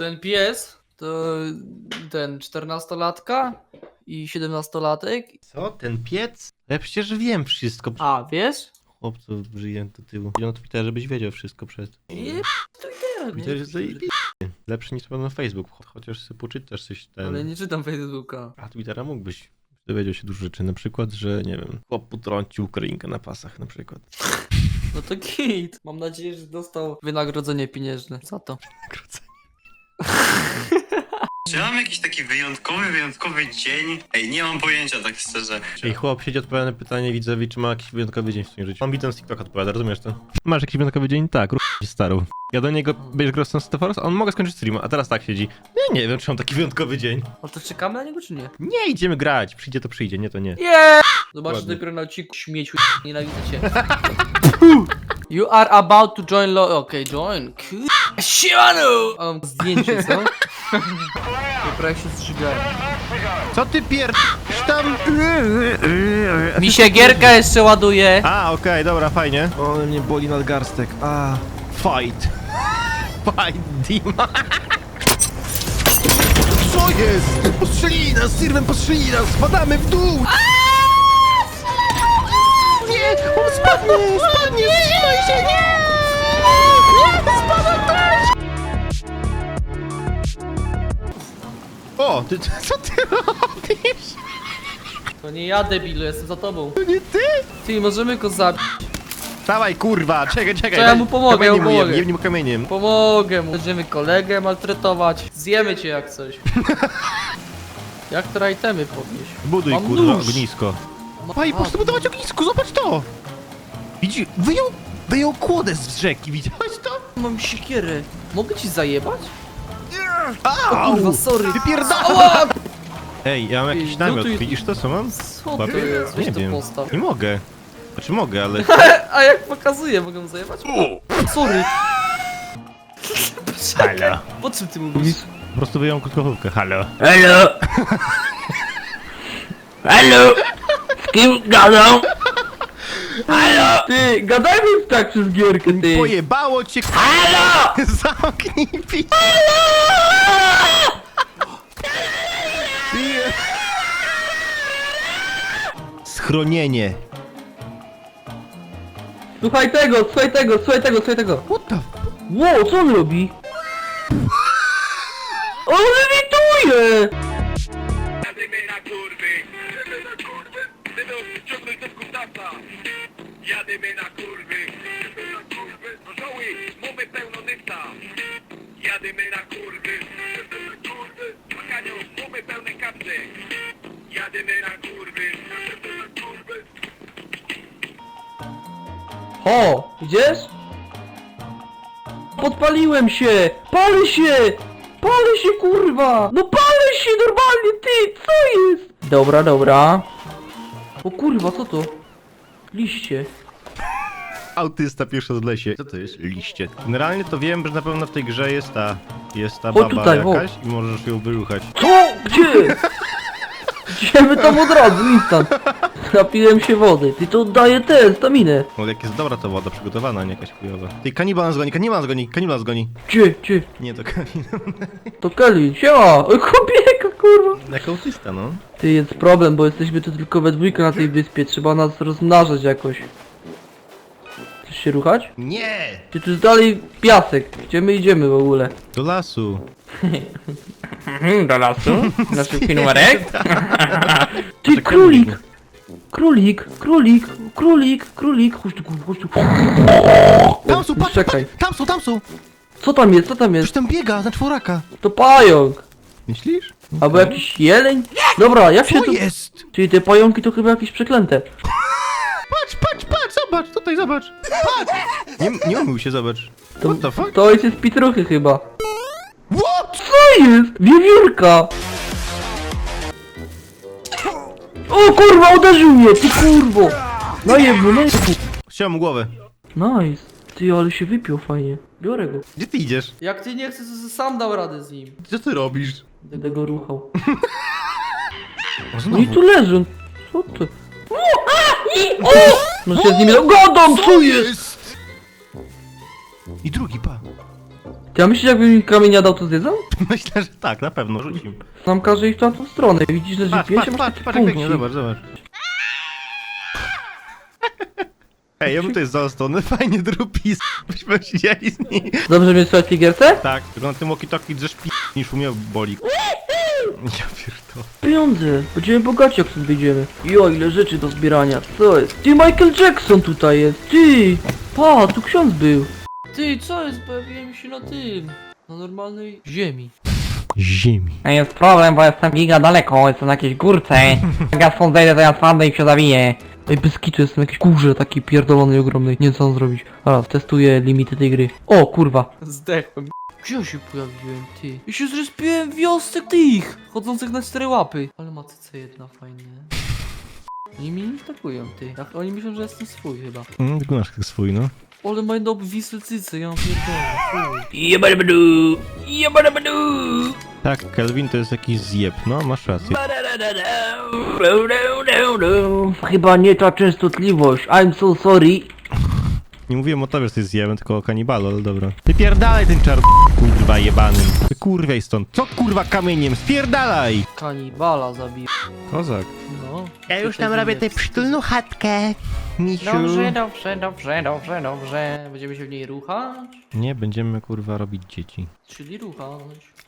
Ten pies to ten 14-latka i 17-latek. Co? Ten piec? Ja przecież wiem wszystko. A, wiesz? Chłopcu żyje do tyłu. I on to Peter, żebyś wiedział wszystko przed. Nie, to. Peter jest zajebisty. Lepszy niż na Facebook, chociaż sobie poczytasz coś ten. Ale nie czytam Facebooka. A Twittera mógłbyś. Dowiedział się dużo rzeczy, na przykład, że nie wiem, chłop potrącił Ukrainkę na pasach na przykład. No to git. Mam nadzieję, że dostał wynagrodzenie pieniężne za to. Czy mam jakiś taki wyjątkowy, wyjątkowy dzień? Ej, nie mam pojęcia, tak szczerze. Ej, chłop siedzi odpowiada na pytanie widzowi, czy ma jakiś wyjątkowy dzień w swoim życiu. On widzę z TikToka odpowiada, rozumiesz to? Masz jakiś wyjątkowy dzień? Tak, ruch się starą. Ja do niego, będziesz grał z Stefanos, a on mogę skończyć streama, a teraz tak siedzi. Ja nie wiem, czy mam taki wyjątkowy dzień. Ale to czekamy na niego, czy nie? Nie, idziemy grać, przyjdzie to przyjdzie, nie to nie. Yeah! Zobaczysz Ładnie. dopiero na odcinku śmieciu, nienawidzę cię. You are about to join lo... Okej, join. Kur- mam zdjęcie, co? Dobra, jak się zżygałem. Co ty pier... tam... Mi się gierka jeszcze ładuje. A, okej, dobra, fajnie. O, mnie boli nadgarstek. A, fight. Fight, Dima. Co jest? Postrzeli nas, Sirwen postrzeli nas, spadamy w dół! Nie, on spadnie, spadnie, trzymaj się, nie! Nie, O, ty, co ty robisz? To nie ja, debilu, jestem za tobą. To nie ty? Ty, możemy go zabić. Dawaj, kurwa, czekaj, czekaj. To ja mu pomogę, ja mu Kamieniem pomogę. jeb- jebnij mu kamieniem. Pomogę mu. Będziemy kolegę maltretować. Zjemy cię jak coś. Jak te itemy podnieść? Buduj, Mam kurwa, nóż. ognisko. Ma- Paj, a, po prostu budować ognisko, zobacz to! Widzi, wyjął, wyjął kłodę z rzeki, widziałeś to? Mam siekierę. Mogę ci zajebać? Au! Kurwa, sorry. Wypierdala! Ej, ja mam jakiś Ej, namiot, widzisz to, co mam? Co to jest? Weź Nie to wiem, postaw. nie mogę. Znaczy mogę, ale... A jak pokazuję, mogę mu zajebać? Sorry. Halo. Po czym ty mówisz? Po prostu wyjął krótkofówkę, halo. Halo? Halo? Z kim gadam? Halo? Ty, gadajmy tak przez gierkę, ty. Pojebało cię, Halo? zamknij pi... Je- Schronienie. Słuchaj tego, słuchaj tego, słuchaj tego, słuchaj tego. What the... Wow, co on robi? On lewituje! Jadymy na kurwy! Jadymy na kurwy! Chcemy odciągnąć do kutasa! Jadymy na kurwy! Kurwy! Orzoły, mamy pełno dypta! Jadymy na kurwy! Paganiu, mamy pełne kapce! Jadymy na kurwy! O, idziesz? Podpaliłem się! Palę się! Palę się, kurwa! No palę się normalnie, ty! Co jest? Dobra, dobra. O kurwa, co to? Liście. Autysta pierwszy od lesie. Co to jest? Liście. Generalnie to wiem, że na pewno w tej grze jest ta... Jest ta Chodź baba tutaj, jakaś i możesz ją wyruchać. Co? Gdzie? Idziemy tam od razu, instant. Napiłem się wody. Ty to daje tę staminę. No jak jest dobra to woda przygotowana, nie jakaś chujowa. Ty kanibal nas goni, kanibal nas goni, kanibal nas goni. Gdzie, gdzie? Nie, to kanibal. To Kelly, siema! Oj, kobieka, kurwa! Jak autysta, no. Ty, jest problem, bo jesteśmy tu tylko we dwójkę na tej wyspie. Trzeba nas rozmnażać jakoś. Chcesz się ruchać? Nie! Ty tu jest dalej piasek. Gdzie my idziemy w ogóle? Do lasu. Do lasu? Na szybki numerek? Ty, królik! Królik, królik, królik, królik. Chodź tu, chodź tu. Tam są, patrz, Czekaj. patrz, tam są, tam są! Co tam jest, co tam Ktoś jest? tam biega, na czworaka. To pająk! Myślisz? Albo jakiś jeleń? Dobra, jak się Co to... jest? Czyli te pająki to chyba jakieś przeklęte. Patrz, patrz, patrz, zobacz, tutaj zobacz. Patrz! Nie, nie umył się, zobacz. To, What the fuck? to jest z pitruchy chyba. What? Co jest? Wiewiórka! O kurwa, uderzył mnie, ty kurwo! No jebno, no jebno. Chciałem mu głowę. Nice. Ty, ale się wypił fajnie. Biorę go. Gdzie ty idziesz? Jak ty nie chcesz, to sam dał radę z nim. Co ty robisz? Będę go ruchał. O, No i tu leży. Co ty? O! No się z nim gadam, co jest? I drugi, pa. Ty, a myślisz, jakbym mi kamienia dał, to zjedzą? Myślę, że tak, na pewno, rzucim. Nam każe ich w tamtą stronę. Widzisz, leży Patrz, patrz, a masz patrz, jak punkcik. zobacz, zobacz. Ej, ja bym tutaj został, no fajnie drupi, byśmy siedzieli z nim. Dobrze mnie słychać w tej gierce? Tak, tylko na tym walkie-talkie drzesz pi... niż u mnie boli. Ja pierdolę. Pieniądze, będziemy bogaci jak stąd wyjdziemy. Jo, ile rzeczy do zbierania, co jest? Ty, Michael Jackson tutaj jest, ty! Pa, tu ksiądz był. Ty, co jest? Pojawiłem się na tym. Na normalnej ziemi. Ziemi. Jest problem, bo jestem giga daleko, jestem na jakiejś górce. Jak ja stąd zejdę, to ja spadnę i się zawiję. Ej, bez kitu, jestem na jakiejś górze takiej pierdolonej, ogromnej. Nie wiem co mam zrobić. Teraz testuję limity tej gry. O, kurwa. Zdechłem. Gdzie ja się pojawiłem, ty? Ja się zrespiłem w wiosce tych, chodzących na cztery łapy. Ale ma cyce jedna fajnie. Oni mnie nie atakują, ty. Jak oni myślą, że jestem swój chyba. Mm, wyglądasz jak swój, no. Ale mają obwisłe cyce, ja mam pierdolę, fuj. Jebadabadu, jebadabadu. Tak, Kelvin to jest jakiś zjeb, no masz rację. Chyba nie ta częstotliwość. I'm so sorry. Nie mówiłem o tobie, że jesteś zjebem, tylko o kanibalu, ale dobra. Ty pierdalaj ten czar... kurwa jebanym. Ty kurwiaj stąd. Co kurwa kamieniem? Spierdalaj! Kanibala zabił. Kozak. No. Ja już tam robię tę przytulną chatkę. Misiu. Dobrze, dobrze, dobrze, dobrze, dobrze. Będziemy się w niej ruchać? Nie, będziemy kurwa robić dzieci. Czyli ruchać.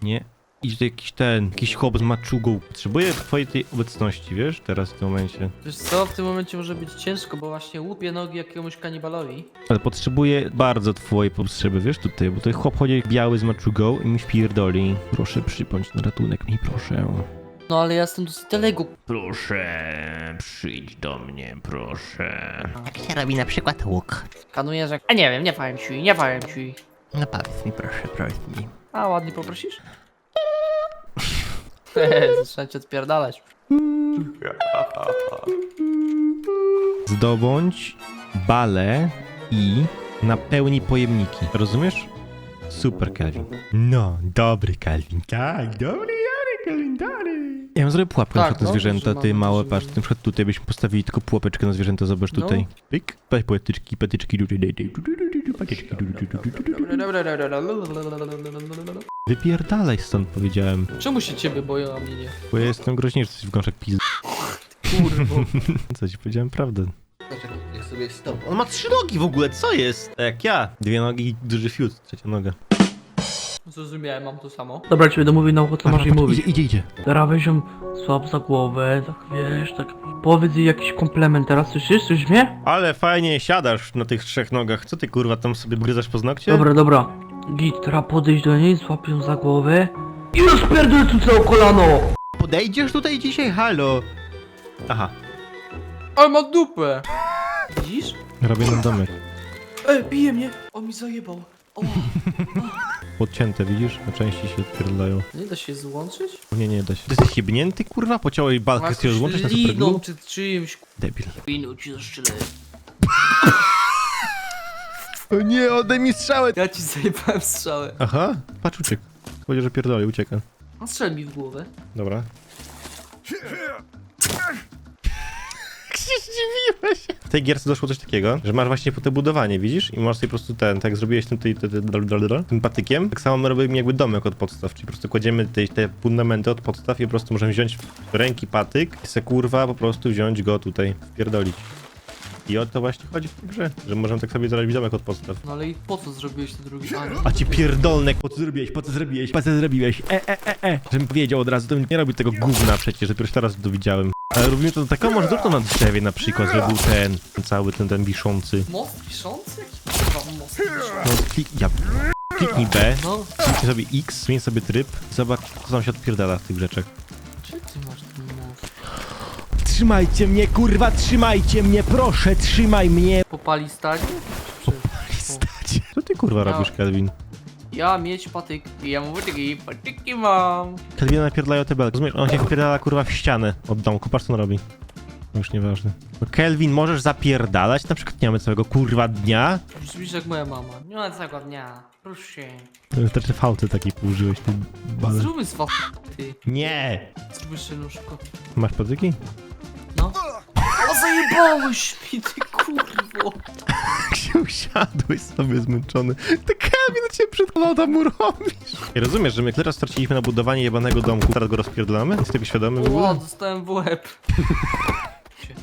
Nie. Idź tu jakiś ten, jakiś chłop z maczugą. Potrzebuję twojej tej obecności, wiesz, teraz w tym momencie. Wiesz co, w tym momencie może być ciężko, bo właśnie łupię nogi jakiemuś kanibalowi. Ale potrzebuję bardzo twojej potrzeby, wiesz, tutaj, bo tutaj chłop chodzi biały z maczugą i mi wpierdoli. Proszę przypąć na ratunek mi, proszę. No ale ja jestem dosyć daleko. Proszę, przyjdź do mnie, proszę. Jak się robi na przykład łuk? Kanuję, że... A nie wiem, nie powiem ci, nie powiem ci. No powiedz mi proszę, powiedz mi. A, ładnie poprosisz? Cię odpierdalać. Zdobądź bale i napełnij pojemniki. Rozumiesz? Super, Kelvin. No, dobry Kelvin. Tak, dobry, dobry. Ja bym zrobił pułapkę na Tak, przykład na no, zwierzęta, że ty mamy- małe, że patrz, mamy- na przykład tutaj byśmy postawili tylko pułapeczkę na zwierzęta, zobacz No. tutaj. Pyk, weź patyczki, patyczki, du- du- du- du- du- du- du- du- patyczki, du- du- du- du- du- du- du- Wypierdalaj stąd, powiedziałem, Czemu się ciebie boją, a mnie nie? bo ja jestem groźniejszy, jesteś w gąszek pizd. Kurwo. Co ci powiedziałem prawdę. Niech sobie stop. On ma trzy nogi w ogóle, co jest? Tak Jak ja. Dwie nogi, duży fiut, trzecia noga. Zrozumiałem, mam to samo. Dobra, ciebie domówię na ucho, co masz jej mówić. Idzie, idzie, idzie. Teraz weź ją słab za głowę, tak wiesz, tak powiedz jej jakiś komplement teraz, słyszysz? Słyszysz mnie? Ale fajnie siadasz na tych trzech nogach. Co ty kurwa tam sobie gryzasz po znakcie? Dobra, dobra. Git, teraz podejść do niej, złap ją za głowę i rozpierdol tu całe kolano! Podejdziesz tutaj dzisiaj, halo? Aha, Ale ma dupę! Widzisz? robię nam domek. Ej, bije mnie! On mi zajebał. O, Podcięte, widzisz? Na części się odpierdlają. nie da się złączyć? Nie, nie da się. Ty jesteś jebnięty, kurwa? Pociąłeś balkę, chcesz ją złączyć na liną superglue? czy czymś. Debil. Liną ci zaszczylę. O nie, oddaj mi strzałę! Ja ci zajebałem strzałę. Aha, patrz, uciekł. Powiedział, że pierdoli, ucieka. A strzel mi w głowę. Dobra. Się zdziwiłeś. W tej gierce doszło coś takiego, że masz właśnie po te budowanie, widzisz? I masz sobie po prostu ten, tak jak zrobiłeś tym, tej, tej, tej, tym patykiem, tak samo my robimy jakby domek od podstaw, czyli po prostu kładziemy te, te fundamenty od podstaw i po prostu możemy wziąć w ręki patyk i se kurwa po prostu wziąć go tutaj, wpierdolić. I o to właśnie chodzi w tej grze, że możemy tak sobie zrobić domek od podstaw. No ale i po co zrobiłeś to drugi? A, A ci pierdolnek, po co zrobiłeś, po co zrobiłeś, po co zrobiłeś, e, e, e, e. Żebym powiedział od razu, to bym nie robił tego gówna przecież, dopiero teraz to widziałem. Ale robimy to taką może zrób to na drzewie na przykład, żeby był ten, cały ten, ten wiszący. Most wiszący? Jaki kurwa most wiszący? No klik, ja, kliknij B, No, kliknij sobie X, zmień sobie tryb, zobacz co tam się odpierdala w tych rzeczach. czy ty masz ten most? Trzymajcie mnie, kurwa, trzymajcie mnie, proszę, trzymaj mnie. Popali stanie? Czy... Stać. Co ty kurwa robisz, Kelvin? Ja mieć patyk, ja mu patyki, patyki mam. Kelvin napierdlają te belki, rozumiesz? On się wpierdala kurwa w ścianę od domku, patrz co on robi. No Już nieważne. No Kelvin, możesz zapierdalać? Na przykład nie mamy całego kurwa dnia. Brzmisz jak moja mama. Nie ma całego dnia. Proszę. Wystarczy fałty takiej użyłeś, ty bale. Zróbmy z ty. Nie! Zróbmy jeszcze nóżko. Masz patyki? No. O, zajebałeś mi, ty kurwo. Jak się usiadłeś sobie zmęczony. To Kelvin, cię przed mu robisz? I rozumiesz, że my tyle straciliśmy na budowanie jebanego domku, teraz go rozpierdolamy? Jest tego świadomy w O, ogóle? dostałem w łeb.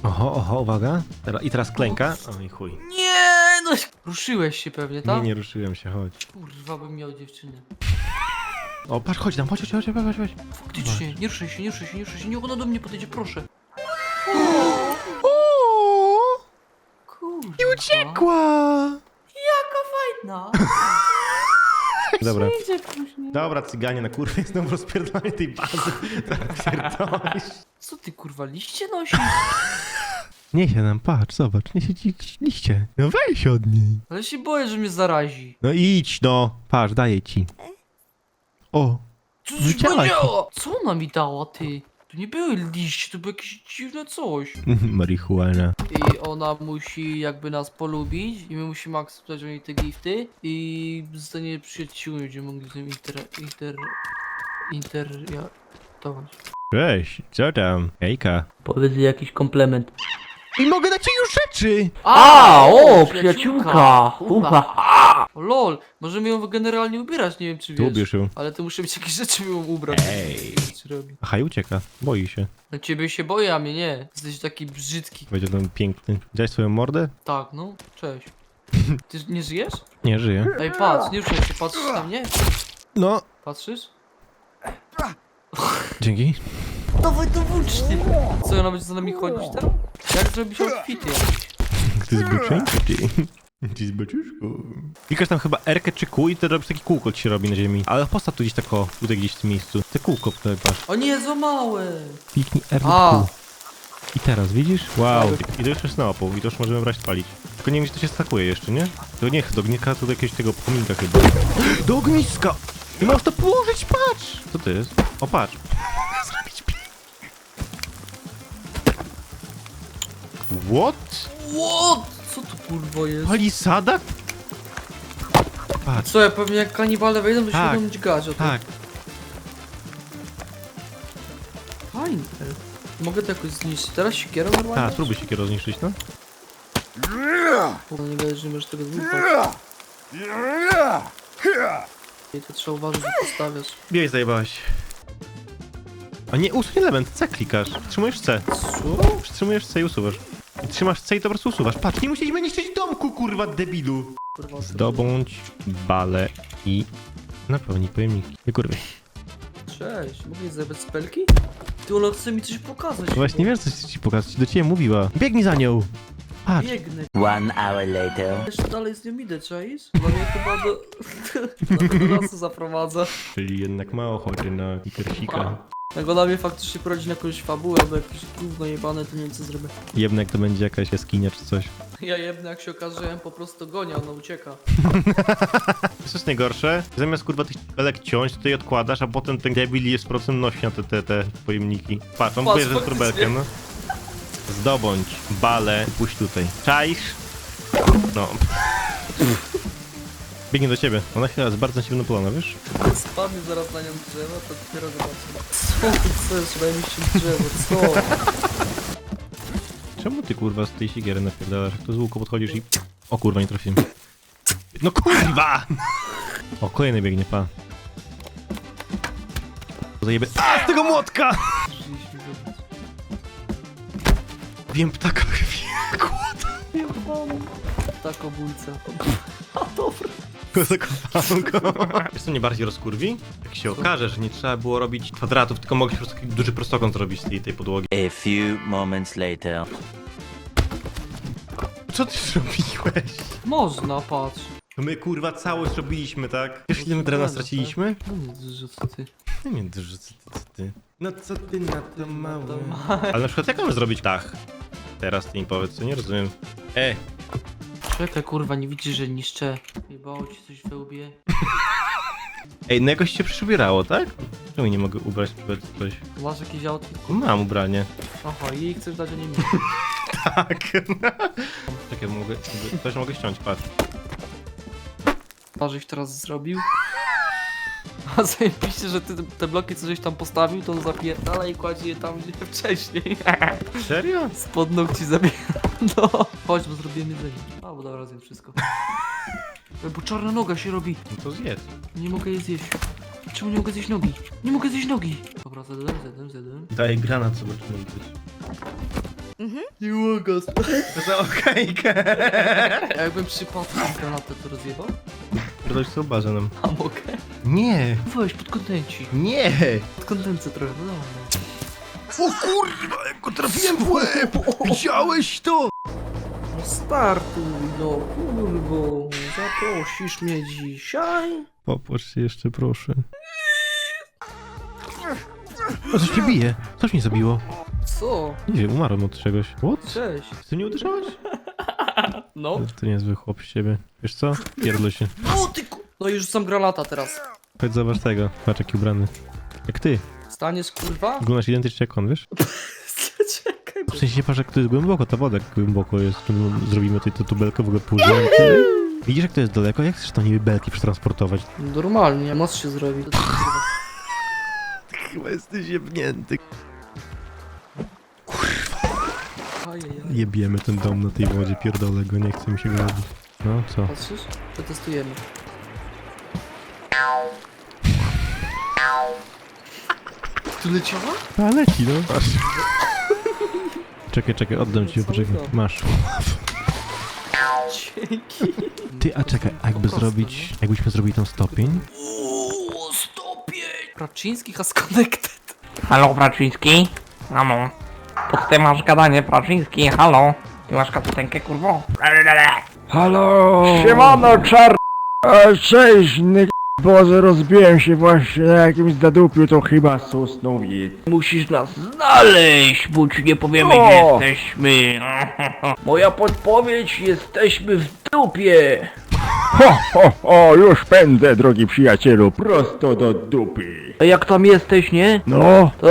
Oho, oho, uwaga. Teraz, I teraz klęka. Oj chuj. Nie, no. Ruszyłeś się pewnie, tak? Nie, nie ruszyłem się, chodź. Kurwa, bym miał dziewczynę. O, patrz, chodź tam, chodź, chodź, chodź, chodź, chodź. Faktycznie, nie ruszaj się, nie ruszaj się, nie ruszaj się, niech ona do mnie podejdzie, proszę. Uciekła! Jaka fajna. Dobra. Idzie później. Dobra, cyganie na kurwie, znowu rozpierdolenie tej bazy. Pierdolisz. Co ty kurwa, liście nosisz? Nie się nam, patrz, zobacz, nie siedzi liście. No weź od niej. Ale się boję, że mnie zarazi. No idź, no. Patrz, daję ci. O, Co No powiedziała? Co ona mi dała, ty? To nie były liście, to było jakieś dziwne coś. marihuana. I ona musi jakby nas polubić i my musimy akceptować od niej te gifty i zostanie przyjaciółmi, będziemy mogli z nią inter... inter... inter... ja... Cześć, co tam? Hejka. Powiedz jej jakiś komplement. I mogę dać jej już rzeczy! A, o, przyjaciółka! Ucha! O lol, możemy ją generalnie ubierać, nie wiem czy Tu wiesz. ubierz ją. Ale to muszę mieć jakieś rzeczy, by ją ubrać. Ej. Rzeczy robi. Aha, i ucieka. Boi się. No ciebie się boję, a mnie nie. Jesteś taki brzydki. Będzie ten piękny. Widziałeś swoją mordę? Tak, no, cześć. Ty nie żyjesz? Nie, żyje. Ej, patrz, nie ruszaj się, patrzysz na mnie? No, Patrzysz? dzięki. Dawaj to włóczny! Co, ona będzie za nami chodzić teraz? Jak zrobić outfity? Ty. Ty zboczuszku. Klikasz tam chyba R czy Q i to robisz taki kółko ci się robi na ziemi. Ale postaw tu gdzieś tak o, tutaj gdzieś w tym miejscu. Te kółko tutaj patrz. O nie, za małe! Kliknij R A. lub Q. I teraz widzisz? Wow. I to już jest na opół i to już możemy brać spalić. Tylko nie wiem, czy to się stakuje jeszcze, nie? To niech, do ogniska to do jakiegoś tego pominka chyba. Do ogniska! I masz to położyć, patrz! Co to jest? O, patrz. Zrobić pi- What? What? Co to kurwa jest? Palisada? Patrz, Co, ja pewnie jak kanibale wejdą, to Tak. się będą dźgać o to. tak. Fajne. Mogę to jakoś zniszczyć. Teraz siekierą normalnie? Tak, spróbuj się kierownicę zniszczyć, no. Nie wiesz, że możesz tego złupać. I to trzeba uważać, że postawiasz. Biej, zajebałeś. A nie, usuń element, C klikasz. Przytrzymujesz C. Co? Przytrzymujesz C i usuwasz. I trzymasz C i to po prostu usuwasz. Patrz, nie musieliśmy niszczyć domku, kurwa, debilu. Kurwa, Zdobądź bale i napełnij pojemniki. Nie kurwy. Cześć, mogę zajebać spelki? Ty, ona chce mi coś pokazać. Właśnie nie wiem, co ci pokazać. Do ciebie mówiła. Biegnij za nią. Patrz. Biegnę. One hour later. Jeszcze dalej z nią idę, czaisz? Ona mnie chyba do... do lasu zaprowadza. Czyli jednak ma ochoty na litersika. Jak ona mnie faktycznie prowadzi na jakąś fabułę albo jakieś gówno jebane, to nie wiem co zrobię. Jednak to będzie jakaś jaskinia czy coś. Ja jebnę jak się okaże, że ja ją po prostu gonię, ona ucieka. Co jest najgorsze? Zamiast kurwa tych belek ciąć, to je odkładasz, a potem ten debil jest procent nosi na te, te, te pojemniki. Patrz, on Patrz, bierze z faktycznie. no. Zdobądź balę, pójdź tutaj. Czaisz? No. Biegnie do ciebie. Ona chyba jest bardzo ciemnopolona, wiesz? Spadnie zaraz na nią drzewo, to dopiero zobaczymy. Co ty chcesz? Niszczyć drzewo, co? Czemu ty kurwa z tej sigiery napierdalasz? Jak to z łuku podchodzisz i... O kurwa, nie trafiłem. No kurwa! O, kolejny biegnie, pa. Zajebie... A, z tego młotka! Żyliśmy go. Wiem ptaka. Tak obójca. A dobra. Zakopałem go. Wiesz co mnie bardziej rozkurwi? Jak się okaże, że nie trzeba było robić kwadratów, tylko mogliśmy po prostu taki duży prostokąt zrobić z tej, tej podłogi. A few moments later. Co ty zrobiłeś? Można, patrz. My kurwa całość robiliśmy, tak? Wiesz ile my drewna straciliśmy? No że co ty. No nie, że co ty, co ty? No co ty na to mały? Ale na przykład jak mamy zrobić dach? Teraz ty mi powiedz, co nie rozumiem. E, Czekaj, kurwa, nie widzisz, że niszczę. Jebało ci coś we łbie. ej, no jakoś się przybierało, tak? Czemu nie mogę ubrać przed coś? Masz jakiś outfit? Mam ubranie. Aha, jej chcesz dać, a nie mi. Tak. Czekaj, mogę, mogę, też mogę ściąć, patrz. Parzyś teraz zrobił. A zajebiście, że ty te bloki, co żeś tam postawił, to zapierdala i kładzie je tam, gdzie wcześniej. Serio? Spod nóg ci zabiera. No. Chodź, bo zrobimy jedzenie. A, bo dobra, zjem wszystko. Bo czarna noga się robi. No to zjedz. Nie mogę jej zjeść. Czemu nie mogę zjeść nogi? Nie mogę zjeść nogi! Dobra, zjadłem, zjadłem, zjadłem. Daj granat, zobaczymy być. Nie mogę. Za okejkę. A jakbym przypadkiem granatę to rozjebał? Ktoś co bazę nam. A mogę? Nie, Weź, pod kontenci. nie. Pod kontencję trochę, no dobra. O kurwa, jak go trafiłem w łeb. Widziałeś to? No startuj, no kurwo. Zaprosisz mnie dzisiaj? Popłacz się jeszcze, proszę. O, coś mnie bije. Coś mnie zabiło. Co? Nie wiem, umarłem od czegoś. What? Cześć. Ty mnie uderzałeś? No. To niezły chłop z ciebie. Wiesz co? Pierdol się. O ty ku... No i rzucam granata teraz. Chodź zobacz tego. Patrz jaki ubrany. Jak ty. Staniesz kurwa? Wyglądasz identycznie jak on, wiesz? Czekaj. W sensie nie patrz jak to jest głęboko, ta woda jak głęboko jest. Tu Zrobimy tutaj to tubelkę, w ogóle pójdziemy. Widzisz jak to jest daleko? Jak chcesz tam niby belki przetransportować? Normalnie, moc się zrobi. To- to- Chyba jesteś jebnięty. Ajajaj. Jebiemy ten dom na tej wodzie, pierdolę go, nie chce mi się go robić. No, co? Patrzysz? Przetestujemy. Tu leciała? A leci, no. Czekaj, czekaj, oddam ci, poczekaj. Masz. Dzięki. Ty, a czekaj, a jakby Po prostu, zrobić, jakbyśmy zrobili tam stopień? Uuu, stopień! Praczyński has connected. Halo, Praczyński? Halo. Pod tym masz gadanie, Praczyński, halo. Ty masz kapitenkę, kurwo? Halo! Siemano, czar... E, Cześć. Boże, rozbiłem się właśnie na jakimś zadupiu, to chyba Sosnowiec. Musisz nas znaleźć, bo ci nie powiemy, O! gdzie jesteśmy. Moja podpowiedź, jesteśmy w dupie. Ho, ho, ho, już pędzę, drogi przyjacielu, prosto do dupy. A jak tam jesteś, nie? No, To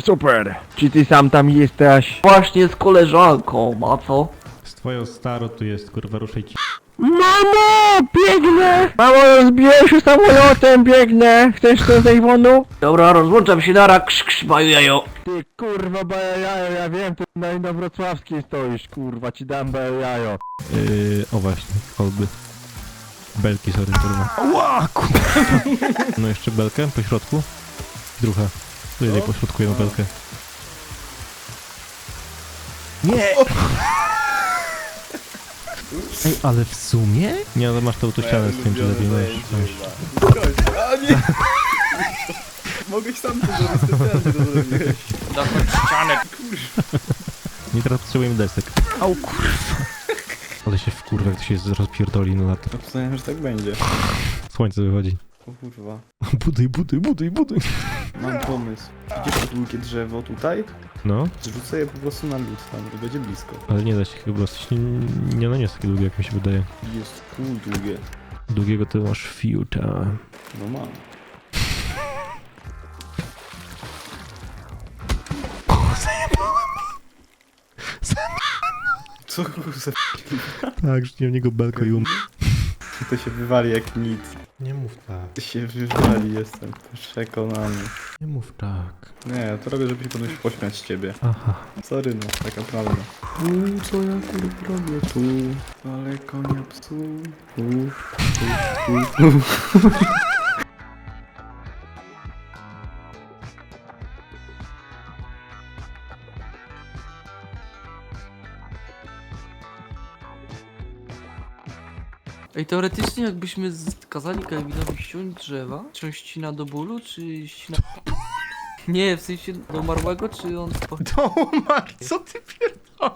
super. Czy ty sam tam jesteś? właśnie z koleżanką, a co? Z twoją staro tu jest, kurwa, ruszaj ci. Mamo, biegnę! Mamo, rozbiłem się samolotem, biegnę. Chcesz to z Iwonu? Dobra, rozłączam się na rak, krz, krz, baju jajo. Ty kurwa, bajajo, ja wiem, ty na Inowrocławskiej stoisz, kurwa, ci dam bajajo. Yy, o właśnie, kolby. Belki, sorry, kurwa. Ła, kurwa. No jeszcze belkę po środku. Druga. Tutaj po środku jedną belkę. Nie! Ej, ale w sumie? Nie, no masz tą ścianę skończyć lepiej, no jeszcze coś. Nie, teraz potrzebujemy desek. Au, kurwa. Ale się wkurwa, jak to się rozpierdoli na lato. Obstawiam, że tak będzie. Słońce wychodzi. O kurwa. Buduj, buduj, buduj, buduj. Mam pomysł. Widzisz to długie drzewo tutaj? No, Zrzucę je po prostu na lód tam, to będzie blisko. ale nie da się chyba, nie, nie, no nie jest takie długie, jak mi się wydaje. Jest pół długie. Długiego to masz fiuta. No mam. Co kurwa? Tak, rzuciłem w niego belko i um... To się wywali jak nic. Nie mów tak. To się wywali, jestem przekonany. Nie mów tak. Nie, to robię, żeby się potem pośmiać z ciebie. Aha. Sorry no, taka prawda. U, co ja kurwa robię tu? Ale konia psu. Ej, teoretycznie jakbyśmy kazali Kelvinowi ściąć drzewa, czy on ścina do bólu, czy ścina... Nie, w sensie do umarłego, czy on... To umarł, co ty pier...